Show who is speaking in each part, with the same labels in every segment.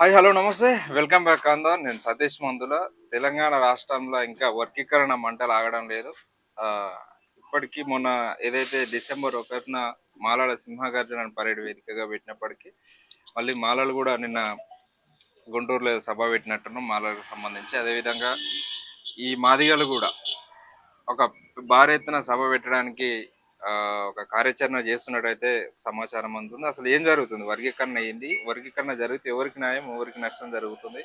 Speaker 1: Hi hello నమస్తే. Welcome back అందా నేను సతీష్ మందుల. తెలంగాణ రాష్ట్రంలో ఇంకా వర్గీకరణ మంటలు ఆగడం లేదు. ఇప్పటికీ మొన్న ఏదైతే డిసెంబర్ ఒకటిన మాలాల సింహగర్జన పరేడ్ వేదికగా పెట్టినప్పటికీ మళ్ళీ మాలలు కూడా నిన్న గుంటూరులో సభ పెట్టినట్టును మాలలకు సంబంధించి. అదేవిధంగా ఈ మాదిగలు కూడా ఒక భారీ ఎత్తున సభ పెట్టడానికి ఒక కార్యాచరణ చేస్తున్నట్టయితే సమాచారం అందుతుంది. అసలు ఏం జరుగుతుంది? వర్గీకరణ ఏంది? వర్గీకరణ జరిగితే ఎవరికి న్యాయం ఎవరికి నష్టం జరుగుతుంది?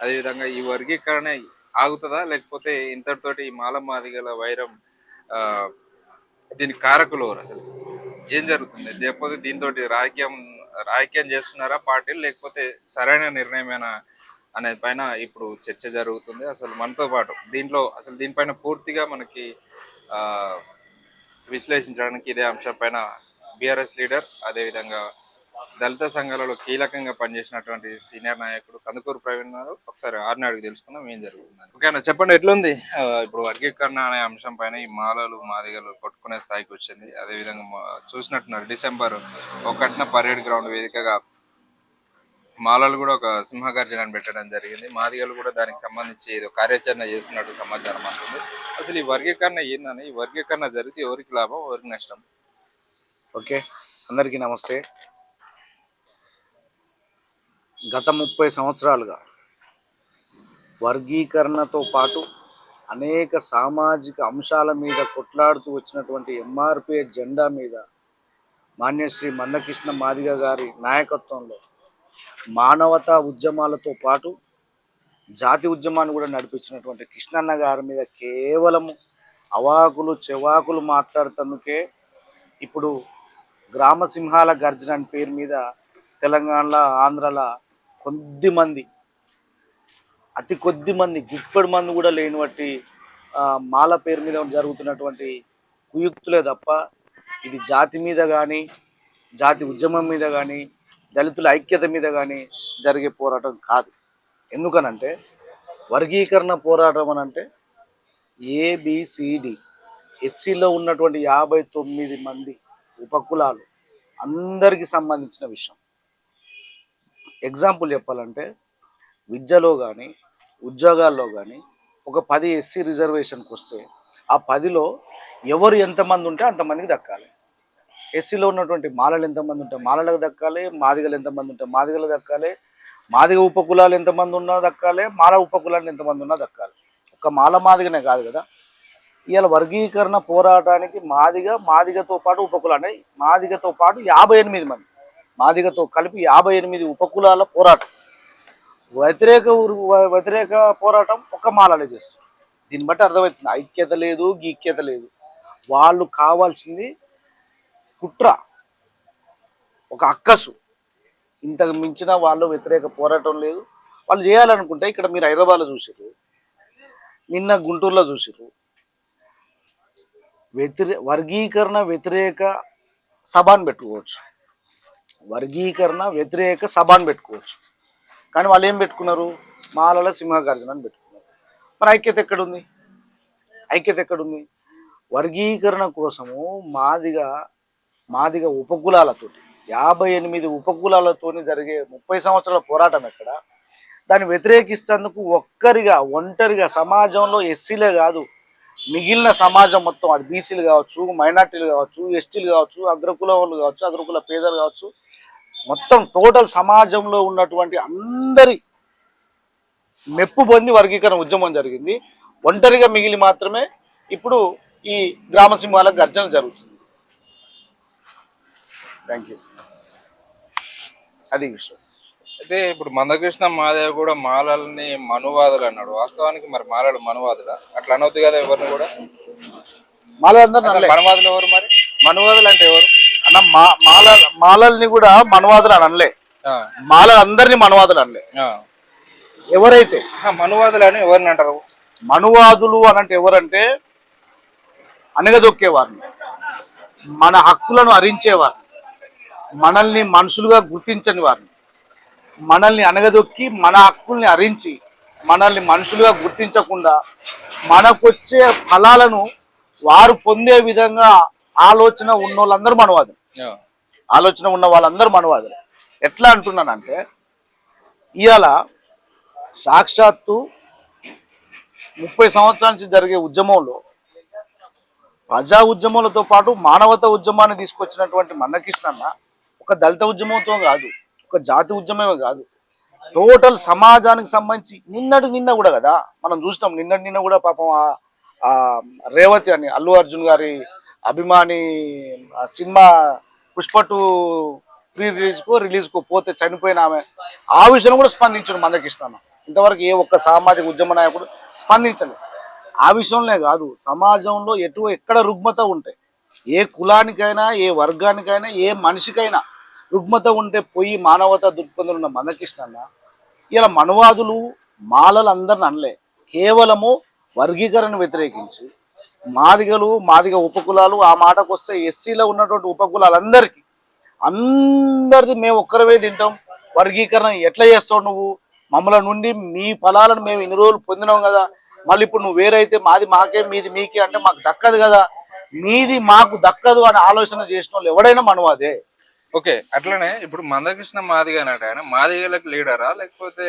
Speaker 1: అదేవిధంగా ఈ వర్గీకరణ ఆగుతుందా? లేకపోతే ఇంతటితోటి ఈ మాల మాదిగల వైరం ఆ, కారకులు అసలు? ఏం జరుగుతుంది? లేకపోతే దీంతో రాజకీయం రాజకీయం చేస్తున్నారా పార్టీలు? లేకపోతే సరైన నిర్ణయమేనా అనే పైన ఇప్పుడు చర్చ జరుగుతుంది. అసలు మనతో పాటు దీంట్లో అసలు దీనిపైన పూర్తిగా మనకి ఆ, విశ్లేషించడానికి ఇదే అంశం పైన బీఆర్ఎస్ లీడర్ అదేవిధంగా దళిత సంఘాలలో కీలకంగా పనిచేసినటువంటి సీనియర్ నాయకుడు కందుకూరు ప్రవీణ్ గారు. ఒకసారి ఆరుని అడిగి తెలుసుకుందాం ఏం జరుగుతుంది? ఓకేనా చెప్పండి ఎట్లుంది? ఇప్పుడు వర్గీకరణ అనే అంశం పైన ఈ మాలలు మాదిగలు కొట్టుకునే స్థాయికి వచ్చింది. అదేవిధంగా చూసినట్టున్నారు డిసెంబర్ ఒకటిన పరేడ్ గ్రౌండ్ వేదికగా మాలలు కూడా ఒక సింహగర్జనని పెట్టడం జరిగింది. మాదిగలు కూడా దానికి సంబంధించి ఏదో కార్యాచరణ చేస్తున్నట్టు సమాచారం అంటుంది. అసలు ఈ వర్గీకరణ ఏందని ఈ వర్గీకరణ జరిగితే ఎవరికి లాభం ఎవరికి నష్టం?
Speaker 2: ఓకే. అందరికీ నమస్తే. గత ముప్పై సంవత్సరాలుగా వర్గీకరణతో పాటు అనేక సామాజిక అంశాల మీద కొట్లాడుతూ వచ్చినటువంటి ఎంఆర్పిఏ జెండా మీద మాన్యశ్రీ మందకృష్ణ మాదిగ గారి నాయకత్వంలో మానవతా ఉద్యమాలతో పాటు జాతి ఉద్యమాన్ని కూడా నడిపించినటువంటి కృష్ణన్న గారి మీద కేవలం అవాకులు చెవాకులు మాట్లాడుతందుకే ఇప్పుడు గ్రామ సింహాల గర్జన అని పేరు మీద తెలంగాణలో ఆంధ్రలో కొద్ది మంది అతి కొద్ది మంది గుప్పడి మంది కూడా లేనివట్టి మాల పేరు మీద జరుగుతున్నటువంటి కుయుక్తులే తప్ప ఇది జాతి మీద కానీ జాతి ఉద్యమం మీద కానీ దళితుల ఐక్యత మీద కానీ జరిగే పోరాటం కాదు. ఎందుకనంటే వర్గీకరణ పోరాటం అని అంటే ఏబిసిడి ఎస్సీలో ఉన్నటువంటి యాభై తొమ్మిది మంది ఉపకులాలు అందరికీ సంబంధించిన విషయం. ఎగ్జాంపుల్ చెప్పాలంటే విద్యలో కానీ ఉద్యోగాల్లో కానీ ఒక పది ఎస్సీ రిజర్వేషన్కి వస్తే ఆ పదిలో ఎవరు ఎంతమంది ఉంటే అంతమందికి దక్కాలి. ఎస్సీలో ఉన్నటువంటి మాలలు ఎంతమంది ఉంటే మాలలకు దక్కాలి మాదిగలు ఎంతమంది ఉంటే మాదిగలు దక్కాలి మాదిగ ఉపకులాలు ఎంతమంది ఉన్నా దక్కాలి మాల ఉపకులాలు ఎంతమంది ఉన్నా దక్కాలి. ఒక మాల మాదిగనే కాదు కదా? ఇవాళ వర్గీకరణ పోరాటానికి మాదిగ మాదిగతో పాటు ఉపకులాలు మాదిగతో పాటు యాభై ఎనిమిది మంది. మాదిగతో కలిపి యాభై ఎనిమిది ఉపకులాల పోరాటం. వ్యతిరేక ఊరు- వ్యతిరేక పోరాటం ఒక మాలనే చేస్తుంది. దీన్ని బట్టి అర్థమవుతుంది. ఐక్యత లేదు గీక్యత లేదు. వాళ్ళు కావాల్సింది కుట్ర ఒక అక్కసు. ఇంతకు మించిన వాళ్ళు వ్యతిరేక పోరాటం లేదు. వాళ్ళు చేయాలనుకుంటే ఇక్కడ మీరు హైదరాబాద్లో చూసారు నిన్న గుంటూరులో చూసారు వ్యతిరే వర్గీకరణ వ్యతిరేక సభాను పెట్టుకోవచ్చు. వర్గీకరణ వ్యతిరేక సభాను పెట్టుకోవచ్చు. కానీ వాళ్ళు ఏం పెట్టుకున్నారు? మాలల సింహగర్జన అని పెట్టుకున్నారు. మరి ఐక్యత ఎక్కడుంది? ఐక్యత ఎక్కడుంది? వర్గీకరణ కోసము మాదిగా మాదిగ ఉపకులాలతో యాభై ఎనిమిది ఉపకులాలతోని జరిగే ముప్పై సంవత్సరాల పోరాటం ఎక్కడ? దాన్ని వ్యతిరేకిస్తేందుకు ఒక్కరిగా ఒంటరిగా సమాజంలో ఎస్సీలే కాదు మిగిలిన సమాజం మొత్తం అది బీసీలు కావచ్చు మైనార్టీలు కావచ్చు ఎస్టీలు కావచ్చు అగ్రకుల వాళ్ళు కావచ్చు అగ్రకుల పేదలు కావచ్చు మొత్తం టోటల్ సమాజంలో ఉన్నటువంటి అందరి మెప్పు పొంది వర్గీకరణ ఉద్యమం జరిగింది. ఒంటరిగా మిగిలి మాత్రమే ఇప్పుడు ఈ గ్రామ సింహాల గర్జన జరుగుతుంది. థ్యాంక్ యూ అది విషయం
Speaker 1: అయితే ఇప్పుడు మందకృష్ణ మాదేవ్ కూడా మాలల్ని మనువాదులు అన్నాడు. వాస్తవానికి మరి మాలలు మనువాదులా? అట్లా అనవద్దు కదా ఎవరిని కూడా?
Speaker 2: మాలందరూ
Speaker 1: మనవాదులు ఎవరు మరి? మనువాదులు అంటే ఎవరు?
Speaker 2: అన్న మా మాల మాలల్ని కూడా మనవాదులు అని అనలే.
Speaker 1: ఆ,
Speaker 2: మాలలందరినీ మనవాదులు అనలే. ఎవరైతే?
Speaker 1: ఆ, మనువాదులు అని ఎవరిని అంటారు?
Speaker 2: మనువాదులు అనంటే ఎవరంటే అనగదొక్కేవారిని. మన హక్కులను హరించేవారిని మనల్ని మనుషులుగా గుర్తించని వారిని. మనల్ని అనగదొక్కి మన హక్కుల్ని హరించి మనల్ని మనుషులుగా గుర్తించకుండా మనకొచ్చే ఫలాలను వారు పొందే విధంగా ఆలోచన ఉన్న వాళ్ళందరూ మనవాదులు ఆలోచన ఉన్న వాళ్ళందరూ మనవాదులు. ఎట్లా అంటున్నానంటే ఇవాళ సాక్షాత్తు ముప్పై సంవత్సరాల నుంచి జరిగే ఉద్యమంలో ప్రజా ఉద్యమాలతో పాటు మానవత ఉద్యమాన్ని తీసుకొచ్చినటువంటి మన్నకృష్ణన్న ఒక దళిత ఉద్యమంతో కాదు ఒక జాతి ఉద్యమమే కాదు. టోటల్ సమాజానికి సంబంధించి నిన్నటి నిన్న కూడా కదా మనం చూసినాం నిన్నటి నిన్న కూడా పాపం ఆ- రేవతి అని అల్లు అర్జున్ గారి అభిమాని ఆ సినిమా పుష్ప టూ ప్రీ రిలీజ్కో రిలీజ్కో పోతే చనిపోయిన ఆమె ఆ విషయం కూడా స్పందించాడు మందకృష్ణ ఇంతవరకు ఏ ఒక్క సామాజిక ఉద్యమ నాయకుడు స్పందించలేదు ఆ విషయంలో కాదు సమాజంలో ఎటు ఎక్కడ రుగ్మత ఉంటాయి ఏ కులానికైనా ఏ వర్గానికైనా ఏ మనిషికైనా రుగ్మత ఉంటే పోయి మానవత దృక్పథంలో ఉన్న మందకృష్ణ ఇలా మనువాదులు మాలలు అందరిని అనలే. కేవలము వర్గీకరణ వ్యతిరేకించి మాదిగలు మాదిగ ఉపకులాలు ఆ మాటకు వస్తే ఎస్సీలో ఉన్నటువంటి ఉపకులాలందరికీ అందరిది మేము ఒక్కరమే తింటాం. వర్గీకరణ ఎట్లా చేస్తావు నువ్వు? మమ్మల నుండి మీ ఫలాలను మేము ఇన్ని రోజులు పొందినాం కదా. మళ్ళీ ఇప్పుడు నువ్వు వేరైతే మాది మాకే మీది మీకే అంటే మాకు దక్కదు కదా. మీది మాకు దక్కదు అని ఆలోచన చేసిన వాళ్ళు ఎవడైనా మనవాదే.
Speaker 1: ఓకే అట్లనే ఇప్పుడు మందకృష్ణ మాదిగ అన్నట్టు ఆయన. మాదిగలకు లీడరా? లేకపోతే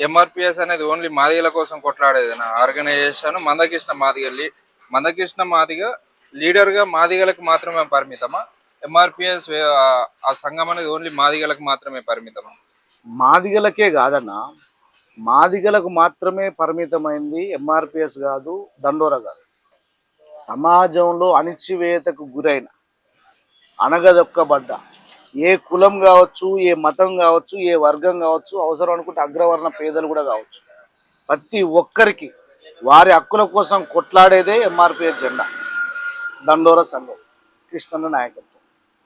Speaker 1: ఎంఆర్పిఎస్ అనేది ఓన్లీ మాదిగల కోసం కొట్లాడేదేనా? ఆర్గనైజేషన్ మందకృష్ణ మాదిగ లీ- మందకృష్ణ మాదిగ లీడర్గా మాదిగలకు మాత్రమే పరిమితమా? ఎంఆర్పిఎస్ ఆ సంఘం అనేది ఓన్లీ మాదిగలకు మాత్రమే పరిమితమా?
Speaker 2: మాదిగలకే కాదన్న. మాదిగలకు మాత్రమే పరిమితమైంది ఎంఆర్పిఎస్ కాదు దండోర కాదు. సమాజంలో అణిచివేతకు గురైన అనగదొక్కబడ్డ ఏ కులం కావచ్చు ఏ మతం కావచ్చు ఏ వర్గం కావచ్చు అవసరం అనుకుంటే అగ్రవర్ణ పేదలు కూడా కావచ్చు. ప్రతి ఒక్కరికి వారి హక్కుల కోసం కొట్లాడేదే ఎంఆర్పిఎస్ జెండా దండోర సంఘం కృష్ణన్న నాయకత్వం.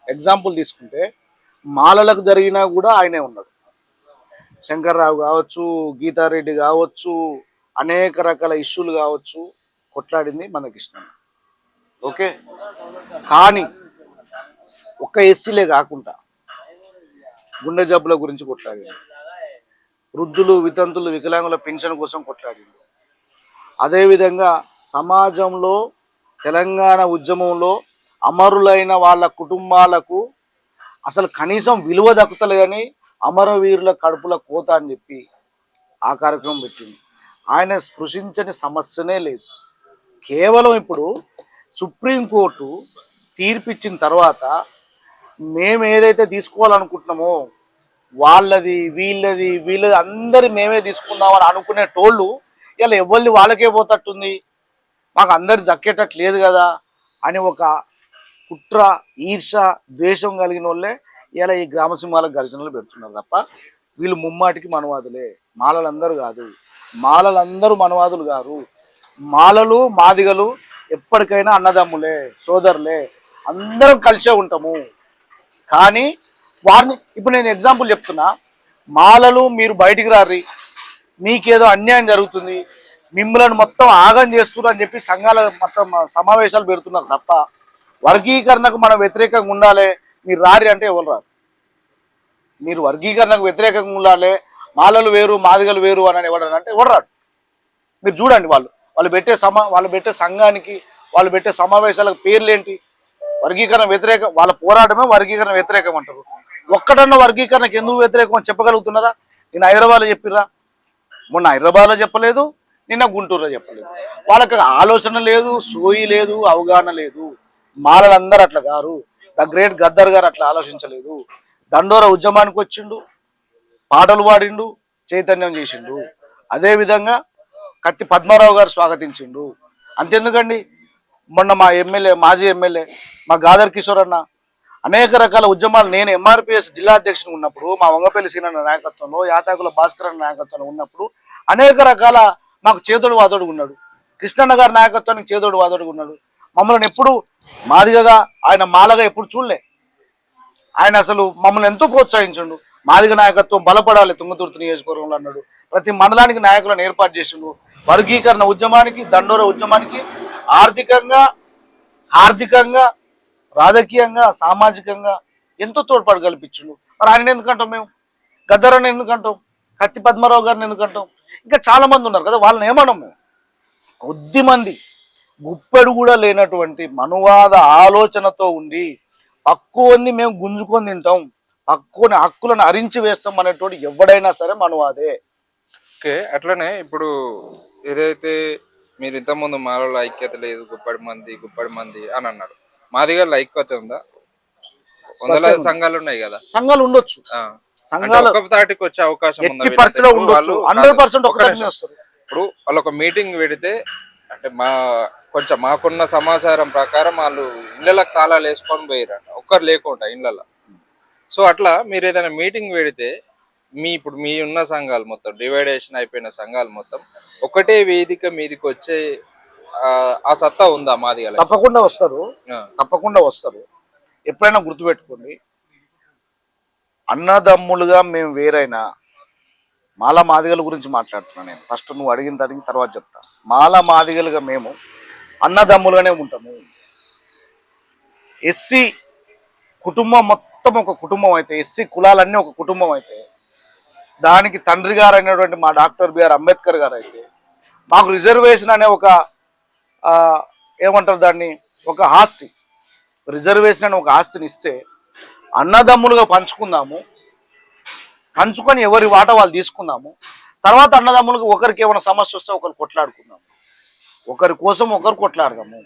Speaker 2: ఎగ్జాంపుల్ తీసుకుంటే మాలలకు జరిగినా కూడా ఆయనే ఉన్నాడు. శంకర్రావు కావచ్చు గీతారెడ్డి కావచ్చు అనేక రకాల ఇష్యూలు కావచ్చు కొట్లాడింది మన కృష్ణన్న. ఓకే? కానీ ఒక్క ఎస్సీలే కాకుండా గుండె జబ్బుల గురించి కొట్లాడింది వృద్ధులు వితంతులు వికలాంగుల పెన్షన్ కోసం కొట్లాడింది అదేవిధంగా సమాజంలో తెలంగాణ ఉద్యమంలో అమరులైన వాళ్ళ కుటుంబాలకు అసలు కనీసం విలువ దక్కుతలేదని అమరవీరుల కడుపుల కోత అని చెప్పి ఆ కార్యక్రమం పెట్టింది ఆయన స్పృశించని సమస్యనే లేదు. కేవలం ఇప్పుడు సుప్రీంకోర్టు తీర్పిచ్చిన తర్వాత మేము ఏదైతే తీసుకోవాలనుకుంటున్నామో వాళ్ళది వీళ్ళది వీళ్ళది అందరి మేమే తీసుకుందామని అనుకునే టోళ్ళు ఇలా ఎవరిది వాళ్ళకే పోతట్టుంది. మాకు అందరి దక్కేటట్టు లేదు కదా అని ఒక కుట్ర ఈర్ష ద్వేషం కలిగిన వాళ్ళే ఇలా ఈ గ్రామ సింహాల ఘర్షణలు పెడుతున్నారు తప్ప వీళ్ళు ముమ్మాటికి మనవాదులే. మాలలందరూ కాదు. మాలలందరూ మనవాదులు కాదు మాలలు మాదిగలు ఎప్పటికైనా అన్నదమ్ములే సోదరులే. అందరం కలిసే ఉంటాము. కానీ వారిని ఇప్పుడు నేను ఎగ్జాంపుల్ చెప్తున్నా. మాలలు మీరు బయటికి రారి మీకేదో అన్యాయం జరుగుతుంది. మిమ్మల్ని మొత్తం ఆగం చేస్తున్నారు అని చెప్పి సంఘాల మొత్తం సమావేశాలు పెడుతున్నారు తప్ప వర్గీకరణకు మనం వ్యతిరేకంగా ఉండాలి. మీరు రారి అంటే ఎవరు రారు? మీరు వర్గీకరణకు వ్యతిరేకంగా ఉండాలి. మాలలు వేరు మాదిగలు వేరు అని ఎవడని అంటే ఎవరు రాడు మీరు చూడండి వాళ్ళు. వాళ్ళు పెట్టే సమా వాళ్ళు పెట్టే సంఘానికి వాళ్ళు పెట్టే సమావేశాలకు పేర్లు ఏంటి వర్గీకరణ వ్యతిరేకం వాళ్ళ పోరాటమే వర్గీకరణ వ్యతిరేకం అంటారు. ఒక్కటన్న వర్గీకరణకు ఎందుకు వ్యతిరేకం అని చెప్పగలుగుతున్నారా? నేను హైదరాబాద్లో చెప్పిర్రా? మొన్న హైదరాబాద్లో చెప్పలేదు నిన్న గుంటూరులో చెప్పలేదు. వాళ్ళకి ఆలోచన లేదు సోయి లేదు అవగాహన లేదు. మాలలందరూ అట్లా గారు ద గ్రేట్ గద్దర్ గారు అట్లా ఆలోచించలేదు. దండోర ఉద్యమానికి వచ్చిండు పాటలు పాడిండు చైతన్యం చేసిండు. అదేవిధంగా కత్తి పద్మారావు గారు స్వాగతించిండు. అంతెందుకండి? మొన్న మా ఎమ్మెల్యే మాజీ ఎమ్మెల్యే మా గాదర్ కిషోర్ అన్న అనేక రకాల ఉద్యమాలు నేను ఎంఆర్పిఎస్ జిల్లా అధ్యక్షుడు ఉన్నప్పుడు మా వంగపల్లి సీనన్న నాయకత్వంలో యాతాకుల భాస్కర్ అన్న నాయకత్వంలో ఉన్నప్పుడు అనేక రకాల మాకు చేదోడు వాదోడు ఉన్నాడు. కృష్ణన్న గారి నాయకత్వానికి చేదోడు వాదోడు ఉన్నాడు. మమ్మల్ని ఎప్పుడు మాదిగగా ఆయన మాలగా ఎప్పుడు చూడలే. ఆయన అసలు మమ్మల్ని ఎంతో ప్రోత్సహించండు. మాదిగ నాయకత్వం బలపడాలి తుంగతుర్తి నియోజకవర్గంలో అన్నాడు. ప్రతి మండలానికి నాయకులను ఏర్పాటు చేసిండు. వర్గీకరణ ఉద్యమానికి దండోర ఉద్యమానికి ఆర్థికంగా ఆర్థికంగా రాజకీయంగా సామాజికంగా ఎంతో తోడ్పాటు కల్పించిండు. మరి ఆయన ఎందుకంటాం మేము? గద్దరని ఎందుకంటాం? కత్తి పద్మారావు గారిని ఎందుకంటాం? ఇంకా చాలా మంది ఉన్నారు కదా వాళ్ళని ఏమన్నాం మేము? కొద్ది మంది. గుప్పెడు కూడా లేనటువంటి మనువాద ఆలోచనతో ఉండి పక్కువంది మేము గుంజుకొని తింటాం. హక్కుని హక్కులను అరించి వేస్తాం అనేటువంటి ఎవడైనా సరే మనవాదే.
Speaker 1: ఓకే అట్లనే ఇప్పుడు ఏదైతే మీరు ఇంతకుముందు మాలో ఐక్యత లేదు గుప్పడి మంది గుప్పడి మంది అని అన్నారు మాదిగల్లో ఐక్యత ఉందా? వందలాది సంఘాలు ఉన్నాయి కదా.
Speaker 2: సంఘాలు ఉండొచ్చు. సంఘాలు
Speaker 1: తాటికి వచ్చే అవకాశం
Speaker 2: ఎట్టి? పరిస్థితిలో ఉండొచ్చు. హండ్రెడ్ పర్సెంట్ ఒక
Speaker 1: ఇప్పుడు వాళ్ళు ఒక మీటింగ్ పెడితే అంటే మా కొంచెం మాకున్న సమాచారం ప్రకారం వాళ్ళు ఇళ్ళకి తాళాలు వేసుకొని పోయిరంట ఒక్కరు లేకుండా ఇళ్ళలో సో అట్లా మీరు ఏదైనా మీటింగ్ పెడితే మీ ఇప్పుడు మీ ఉన్న సంఘాలు మొత్తం డివైడేషన్ అయిపోయిన సంఘాలు మొత్తం ఒకటే వేదిక మీదకి వచ్చే ఆ, సత్తా ఉందా మాది
Speaker 2: తప్పకుండా వస్తారు. తప్పకుండా వస్తారు. ఎప్పుడైనా గుర్తుపెట్టుకోండి అన్నదమ్ములుగా మేము వేరైనా మాల మాదిగల గురించి మాట్లాడుతున్నాను నేను. ఫస్ట్ నువ్వు అడిగిన దానికి తర్వాత చెప్తా. మాల మాదిగలుగా మేము అన్నదమ్ములుగానే ఉంటాము. ఎస్సీ కుటుంబం మొత్తం ఒక కుటుంబం అయితే ఎస్సీ కులాలన్నీ ఒక కుటుంబం అయితే దానికి తండ్రి గారు అయినటువంటి మా డాక్టర్ బిఆర్ అంబేద్కర్ గారు అయితే మాకు రిజర్వేషన్ అనే ఒక ఏమంటారు దాన్ని ఒక ఆస్తి. రిజర్వేషన్ అని ఒక ఆస్తిని ఇస్తే అన్నదమ్ములుగా పంచుకుందాము. పంచుకొని ఎవరి వాట వాళ్ళు తీసుకుందాము. తర్వాత అన్నదమ్ములకు ఒకరికి ఏమైనా సమస్య వస్తే ఒకరు కొట్లాడుకుందాము. ఒకరి కోసం ఒకరు కొట్లాడదాము.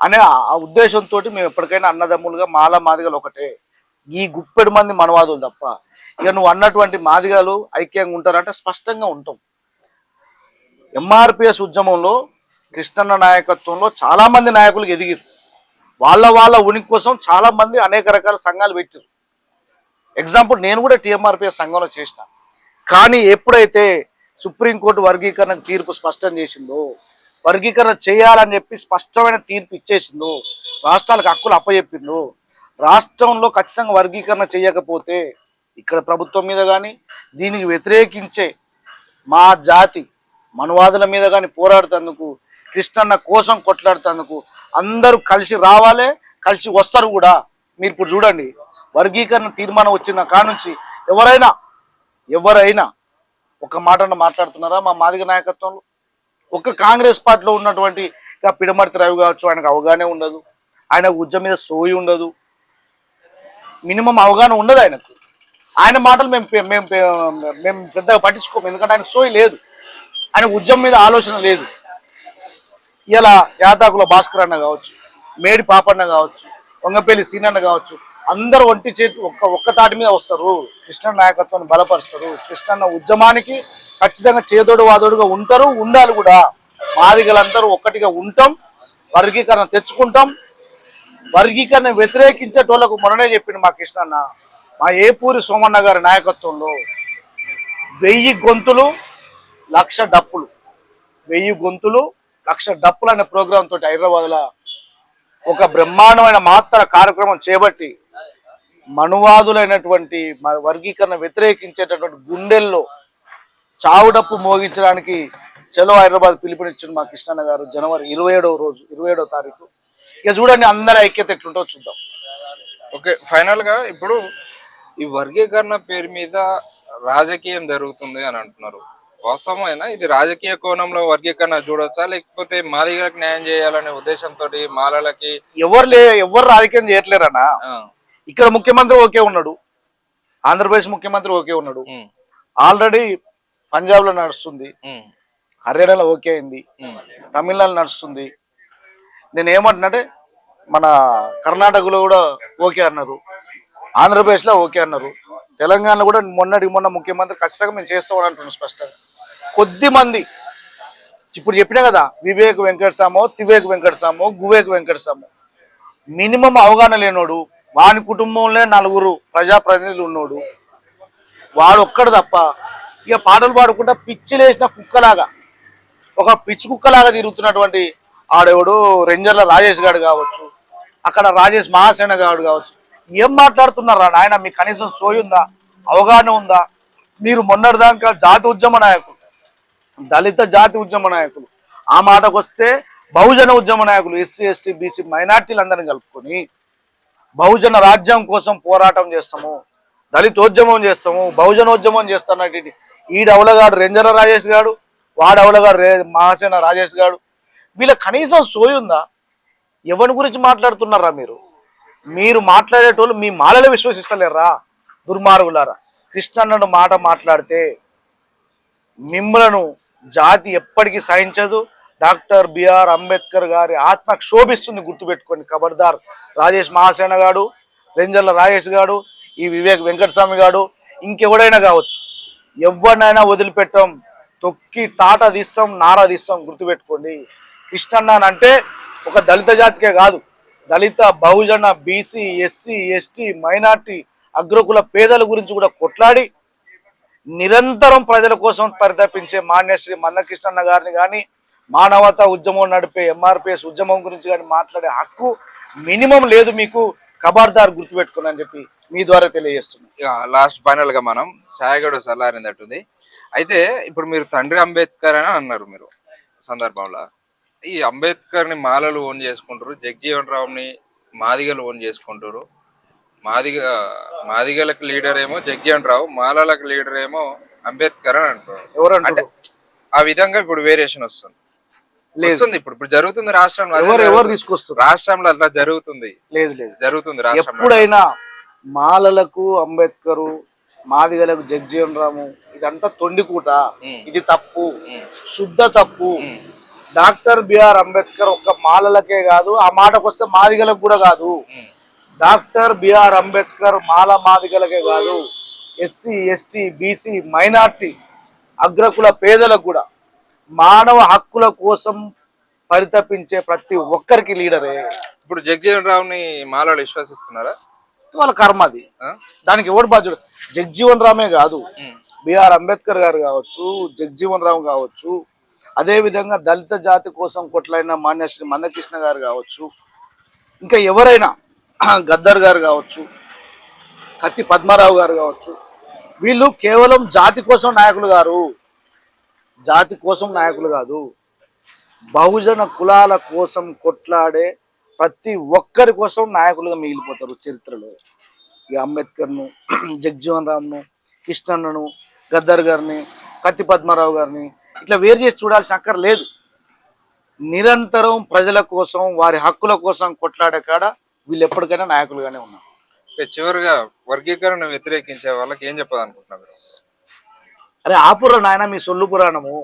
Speaker 2: అనే ఆ ఉద్దేశంతో మేము ఎప్పటికైనా అన్నదమ్ములుగా మాల మాదిగలు ఒకటే. ఈ గుప్పెడు మంది మనవాదులు తప్ప ఇక నువ్వు అన్నటువంటి మాదిగాలు ఐక్యంగా ఉంటారంటే స్పష్టంగా ఉంటాం. ఎంఆర్పిఎస్ ఉద్యమంలో కృష్ణన్న నాయకత్వంలో చాలామంది నాయకులు ఎదిగారు వాళ్ళ వాళ్ళ ఉనికి కోసం చాలామంది అనేక రకాల సంఘాలు పెట్టారు ఎగ్జాంపుల్ నేను కూడా టీఎంఆర్పిఎస్ సంఘంలో చేసిన. కానీ ఎప్పుడైతే సుప్రీంకోర్టు వర్గీకరణ తీర్పు స్పష్టం చేసిందో వర్గీకరణ చేయాలని చెప్పి స్పష్టమైన తీర్పు ఇచ్చేసిందో రాష్ట్రాలకు హక్కులు అప్పచెప్పిందో రాష్ట్రంలో ఖచ్చితంగా వర్గీకరణ చేయకపోతే ఇక్కడ ప్రభుత్వం మీద కానీ దీనికి వ్యతిరేకించే మా జాతి మనువాదుల మీద కానీ పోరాడుతందుకు కృష్ణన్న కోసం కొట్లాడుతందుకు అందరూ కలిసి రావాలి కలిసి వస్తారు కూడా. మీరు ఇప్పుడు చూడండి వర్గీకరణ తీర్మానం వచ్చిన కానుంచి ఎవరైనా ఎవరైనా ఒక మాటను మాట్లాడుతున్నారా మా మాదిగ నాయకత్వంలో? ఒక కాంగ్రెస్ పార్టీలో ఉన్నటువంటి పిడమర్తి రవి కావచ్చు ఆయనకు అవగాహన ఉండదు. ఆయన ఉద్యమం మీద సోయి ఉండదు. మినిమం అవగాహన ఉండదు ఆయనకు. ఆయన మాటలు మేము మేము మేము పెద్దగా పట్టించుకోము. ఎందుకంటే ఆయన సోయి లేదు. ఆయన ఉద్యమం మీద ఆలోచన లేదు. ఇలా యాదాకుల భాస్కర్ అన్న కావచ్చు మేడి పాపన్న కావచ్చు వంగపల్లి సీనన్న కావచ్చు అందరూ ఒంటి చేతి ఒక్క ఒక్క తాటి మీద వస్తారు. కృష్ణ నాయకత్వాన్ని బలపరుస్తారు. కృష్ణన్న ఉద్యమానికి ఖచ్చితంగా చేదోడు వాదోడుగా ఉంటారు ఉండాలి కూడా. మాదిగలందరూ ఒక్కటిగా ఉంటాం వర్గీకరణ తెచ్చుకుంటాం. వర్గీకరణ వ్యతిరేకించేటోళ్ళకు మొన్ననే చెప్పిండు మా కృష్ణన్న. మా ఏపూరి సోమన్న గారి నాయకత్వంలో వెయ్యి గొంతులు లక్ష డప్పులు. వెయ్యి గొంతులు లక్ష డప్పులు అనే ప్రోగ్రామ్ తోటి హైదరాబాద్లో ఒక బ్రహ్మాండమైన మాత్ర కార్యక్రమం చేపట్టి మనువాదులైనటువంటి మ- వర్గీకరణ వ్యతిరేకించేటటువంటి గుండెల్లో చావుడప్పు మోగించడానికి చలో హైదరాబాద్ పిలుపునిచ్చిన మా కృష్ణన్న గారు జనవరి ఇరవై ఏడవ రోజు ఇరవై ఏడవ తారీఖు. ఇక చూడండి అందరి ఐక్యత ఎట్లుంటో చూద్దాం.
Speaker 1: ఓకే ఫైనల్గా ఇప్పుడు ఈ వర్గీకరణ పేరు మీద రాజకీయం జరుగుతుంది అని అంటున్నారు. వాస్తవమైనా? ఇది రాజకీయ కోణంలో వర్గీకరణ చూడొచ్చా? లేకపోతే మాదిగలకు న్యాయం చేయాలనే ఉద్దేశంతో మాలలకి
Speaker 2: ఎవరు లే ఎవరు రాజకీయం చేయట్లేరన్నా
Speaker 1: ఆ,
Speaker 2: ఇక్కడ ముఖ్యమంత్రి ఓకే ఉన్నాడు. ఆంధ్రప్రదేశ్ ముఖ్యమంత్రి ఓకే ఉన్నాడు. ఆల్రెడీ పంజాబ్లో నడుస్తుంది హర్యానాలో ఓకే అయింది. తమిళనాడు నడుస్తుంది. నేను ఏమంటున్నాంటే మన కర్ణాటకలో కూడా ఓకే అన్నారు. ఆంధ్రప్రదేశ్లో ఓకే అన్నారు. తెలంగాణలో కూడా మొన్నటికి మొన్న ముఖ్యమంత్రి ఖచ్చితంగా మేము చేస్తామని అంటున్నాం స్పష్టంగా. కొద్ది మంది ఇప్పుడు చెప్పినా కదా వివేక్ వెంకటసామో తివేక్ వెంకటసామో గువేక్ వెంకటసామో మినిమం అవగాహన లేనోడు వాని కుటుంబంలో నలుగురు ప్రజాప్రతినిధులు ఉన్నోడు వాడు ఒక్కడు తప్ప ఇక పాటలు పాడుకుంటా పిచ్చిలేసిన కుక్కలాగా ఒక పిచ్చి కుక్కలాగా తిరుగుతున్నటువంటి ఆడేవాడు రేంజర్ల రాజేష్ గారు కావచ్చు అక్కడ రాజేష్ మహాసేన గారు కావచ్చు ఏం మాట్లాడుతున్నారా నాయన? మీకు కనీసం సోయుందా ఉందా? అవగాహన ఉందా? మీరు మొన్నటిదాకా జాతి ఉద్యమ నాయకులు దళిత జాతి ఉద్యమ నాయకులు ఆ మాటకు వస్తే బహుజన ఉద్యమ నాయకులు ఎస్సీ ఎస్టీ బీసీ మైనార్టీలందరినీ కలుపుకొని బహుజన రాజ్యం కోసం పోరాటం చేస్తాము దళితోద్యమం చేస్తాము బహుజనోద్యమం చేస్తానటువంటి ఈడవలగాడు రెంజర రాజేష్ గాడు వాడవలగాడు రే మహాసేన రాజేష్ గాడు. వీళ్ళ కనీసం సోయుందా ఉందా? ఎవరి గురించి మాట్లాడుతున్నారా మీరు? మీరు మాట్లాడేటోళ్ళు మీ మాలలో విశ్వసిస్తలేరా దుర్మార్గులారా. కృష్ణన్నను మాట మాట్లాడితే మిమ్మలను జాతి ఎప్పటికీ సహించదు. డాక్టర్ బిఆర్ అంబేద్కర్ గారి ఆత్మ క్షోభిస్తుంది గుర్తుపెట్టుకోండి. ఖబర్దార్ రాజేష్ మహాసేన గాడు రేంజర్ల రాజేష్ గాడు ఈ వివేక్ వెంకటస్వామి గాడు ఇంకెవడైనా కావచ్చు. ఎవరినైనా వదిలిపెట్టం తొక్కి తాట తీస్తాం నారా తీస్తాం గుర్తుపెట్టుకోండి. కృష్ణన్న అంటే ఒక దళిత జాతికే కాదు. దళిత బహుజన బీసీ ఎస్సీ ఎస్టీ మైనార్టీ అగ్రకుల పేదల గురించి కూడా కొట్లాడి నిరంతరం ప్రజల కోసం పరితపించే మాన్యశ్రీ మందకృష్ణన్న గారిని కానీ మానవతా ఉద్యమం నడిపే ఎంఆర్పిఎస్ ఉద్యమం గురించి కానీ మాట్లాడే హక్కు మినిమం లేదు మీకు. కబార్దార్ గుర్తుపెట్టుకుని అని చెప్పి మీ ద్వారా తెలియజేస్తున్నాను
Speaker 1: ఇక లాస్ట్ ఫైనల్గా మనం ఛాయగడ సల్లారినట్టుంది అయితే ఇప్పుడు మీరు తండ్రి అంబేద్కర్ అని అన్నారు మీరు సందర్భంలో. ఈ అంబేద్కర్ని మాలలు ఓన్ చేసుకుంటారు జగ్జీవన్ రావుని మాదిగలు ఓన్ చేసుకుంటారు. మాదిగ మాదిగలకు లీడర్ ఏమో జగ్జీవన్ రావు మాలలకు లీడర్ ఏమో అంబేద్కర్ అని అంటారు. అంటే ఆ విధంగా ఇప్పుడు వేరియేషన్ వస్తుంది.
Speaker 2: లేదు.
Speaker 1: వస్తుంది ఇప్పుడు ఇప్పుడు జరుగుతుంది రాష్ట్రంలో
Speaker 2: ఎవరు ఎవరు. తీసుకొస్తారు?
Speaker 1: రాష్ట్రంలో అట్లా జరుగుతుంది.
Speaker 2: లేదు లేదు.
Speaker 1: జరుగుతుంది రాష్ట్రంలో.
Speaker 2: ఎప్పుడైనా మాలలకు అంబేద్కరు మాదిగలకు జగ్జీవన్ రాము ఇదంతా తొండికూట. ఇది తప్పు. శుద్ధ తప్పు. డాక్టర్ బిఆర్ అంబేద్కర్ ఒక్క మాలలకే కాదు ఆ మాటకు వస్తే మాదిగలకు కూడా కాదు. డాక్టర్ బిఆర్ అంబేద్కర్ మాల మాదిగలకే కాదు ఎస్సీ ఎస్టీ బీసీ మైనార్టీ అగ్రకుల పేదలకు కూడా. మానవ హక్కుల కోసం పరితపించే ప్రతి ఒక్కరికి లీడరే.
Speaker 1: ఇప్పుడు జగ్జీవన్ రావుని మాలలు విశ్వసిస్తున్నారా?
Speaker 2: వాళ్ళ కర్మ అది? దానికి ఎవడు బాధ్యుడు? జగ్జీవన్ రామే కాదు. బిఆర్ అంబేద్కర్ గారు కావచ్చు జగ్జీవన్ రామ్ కావచ్చు అదేవిధంగా దళిత జాతి కోసం కొట్లైన మాన్యశ్రీ మందకృష్ణ గారు కావచ్చు ఇంకా ఎవరైనా గద్దర్ గారు కావచ్చు కత్తి పద్మారావు గారు కావచ్చు వీళ్ళు కేవలం జాతి కోసం నాయకులు గారు జాతి కోసం నాయకులు కాదు. బహుజన కులాల కోసం కొట్లాడే ప్రతి ఒక్కరి కోసం నాయకులుగా మిగిలిపోతారు చరిత్రలో. ఈ అంబేద్కర్ను జగ్జీవన్ రామ్ను కృష్ణన్నను గద్దర్ గారిని కత్తి పద్మారావు గారిని ఇట్లా వేరు చేసి చూడాల్సిన అక్కర లేదు. నిరంతరం ప్రజల కోసం వారి హక్కుల కోసం కొట్లాడే కాడ వీళ్ళు ఎప్పటికైనా నాయకులుగానే ఉన్నారు.
Speaker 1: చివరిగా వర్గీకరణ వ్యతిరేకించే వాళ్ళకి ఏం చెప్పాలనుకుంటున్నారు?
Speaker 2: అరే ఆపురా నాయన మీ సొల్లు పురాణము.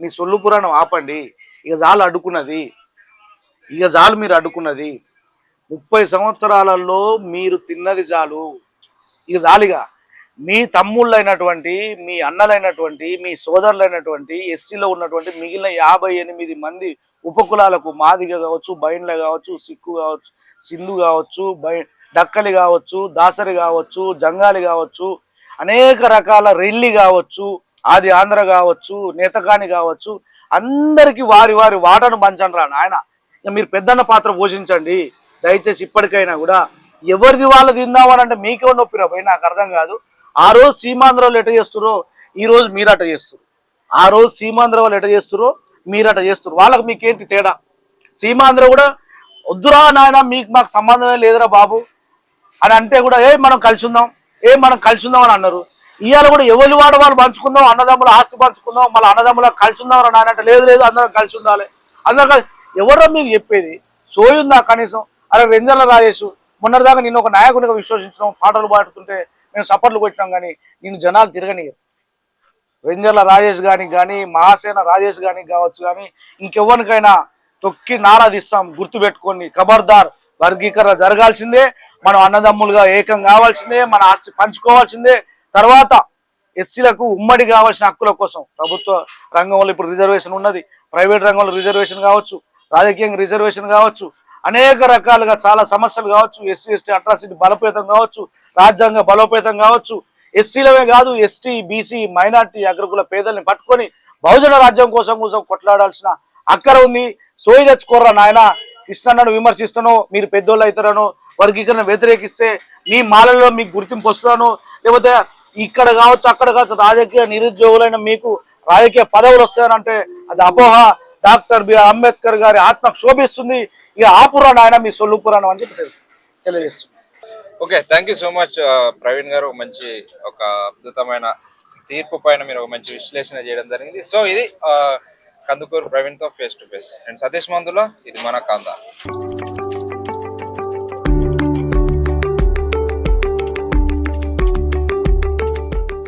Speaker 2: మీ సొల్లు పురాణం ఆపండి. ఇక చాలు అడ్డుకున్నది. ఇక చాలు మీరు అడ్డుకున్నది. ముప్పై సంవత్సరాలలో మీరు తిన్నది చాలు ఇక చాలుగా మీ తమ్ముళ్ళైనటువంటి మీ అన్నలైనటువంటి మీ సోదరులైనటువంటి ఎస్సీలో ఉన్నటువంటి మిగిలిన యాభై ఎనిమిది మంది ఉపకులాలకు మాదిగ కావచ్చు బైన్ల కావచ్చు సిక్కు కావచ్చు సింధు కావచ్చు బై డక్కలి కావచ్చు దాసరి కావచ్చు జంగాలి కావచ్చు అనేక రకాల రెల్లి కావచ్చు ఆది ఆంధ్ర కావచ్చు నేతకాని కావచ్చు అందరికీ వారి వారి వాటను పంచండి రా నాయన మీరు పెద్దన్న పాత్ర పోషించండి. దయచేసి ఇప్పటికైనా కూడా ఎవరిది వాళ్ళు తిందామని అంటే మీకే నొప్పిరా పోయి నాకు అర్థం కాదు. ఆ రోజు సీమాంధ్రలో ఎట చేస్తురో ఈ రోజు మీరు అట చేస్తారు ఆ రోజు సీమాంధ్ర వాళ్ళు ఎట చేస్తురో మీరు అట చేస్తారు వాళ్ళకి మీకేంటి తేడా? సీమాంధ్ర కూడా వద్దురా నాయన మీకు మాకు సంబంధమే లేదురా బాబు అని అంటే కూడా ఏ మనం కలిసి ఉందాం ఏ మనం కలిసి ఉందాం అని అన్నారు. ఇవాళ కూడా ఎవరి వాడు వాళ్ళు పంచుకుందాం అన్నదమ్ముల ఆస్తి పంచుకుందాం మళ్ళీ అన్నదమ్ముల కలిసి ఉందాం అని నాయన అంటే లేదు లేదు అందరం కలిసి ఉండాలి అందరం కలిసి ఎవరో మీకు చెప్పేది? సోయుందా కనీసం? అరే వెంజల రాజేష్ మొన్నటిదాకా నేను ఒక నాయకునిగా విశ్వసించడం పాటలు పాడుతుంటే మేము సపోర్ట్లు కొట్టినాం కానీ నేను జనాలు తిరగనియరు వెంజర్ల రాజేష్ గాని కానీ మహాసేన రాజేష్ గాని కావచ్చు కానీ ఇంకెవరికైనా తొక్కి నారాదిస్తాం గుర్తు గుర్తుపెట్టుకోండి. ఖబర్దార్ వర్గీకరణ జరగాల్సిందే మనం అన్నదమ్ములుగా ఏకం కావాల్సిందే మన ఆస్తి పంచుకోవాల్సిందే. తర్వాత ఎస్సీలకు ఉమ్మడి కావాల్సిన హక్కుల కోసం ప్రభుత్వ రంగంలో ఇప్పుడు రిజర్వేషన్ ఉన్నది. ప్రైవేట్ రంగంలో రిజర్వేషన్ కావచ్చు రాజకీయంగా రిజర్వేషన్ కావచ్చు అనేక రకాలుగా చాలా సమస్యలు కావచ్చు. ఎస్సీ ఎస్టీ అట్రాసిటీ బలపేతం కావచ్చు. రాజ్యాంగ బలోపేతం కావచ్చు. ఎస్సీలవే కాదు ఎస్టీ బీసీ మైనార్టీ అగ్రకుల పేదల్ని పట్టుకొని బహుజన రాజ్యం కోసం కోసం కొట్లాడాల్సిన అక్కర ఉంది. సోయి తెచ్చుకోర్రా నాయన. కృష్ణన్నను విమర్శిస్తాను మీరు పెద్దోళ్ళు అవుతారను వర్గీకరణ వ్యతిరేకిస్తే మీ మాలలో మీకు గుర్తింపు వస్తాను లేకపోతే ఇక్కడ కావచ్చు అక్కడ కావచ్చు రాజకీయ నిరుద్యోగులైన మీకు రాజకీయ పదవులు వస్తాయనంటే అది అపోహ. డాక్టర్ బిఆర్ అంబేద్కర్ గారి ఆత్మ క్షోభిస్తుంది. ఇక ఆపురా ఆయన మీ సొల్లుపురాణం అని చెప్పి తెలియజేస్తుంది.
Speaker 1: Okay thank you so much Praveen గారు. మంచి ఒక అద్భుతమైన తీర్పు పైన మీరు ఒక మంచి విశ్లేషణ చేయడం జరిగింది. సో ఇది ఆ, Kandukur ప్రవీణ్తో face to face and Satish మందులో ఇది మన కాందా.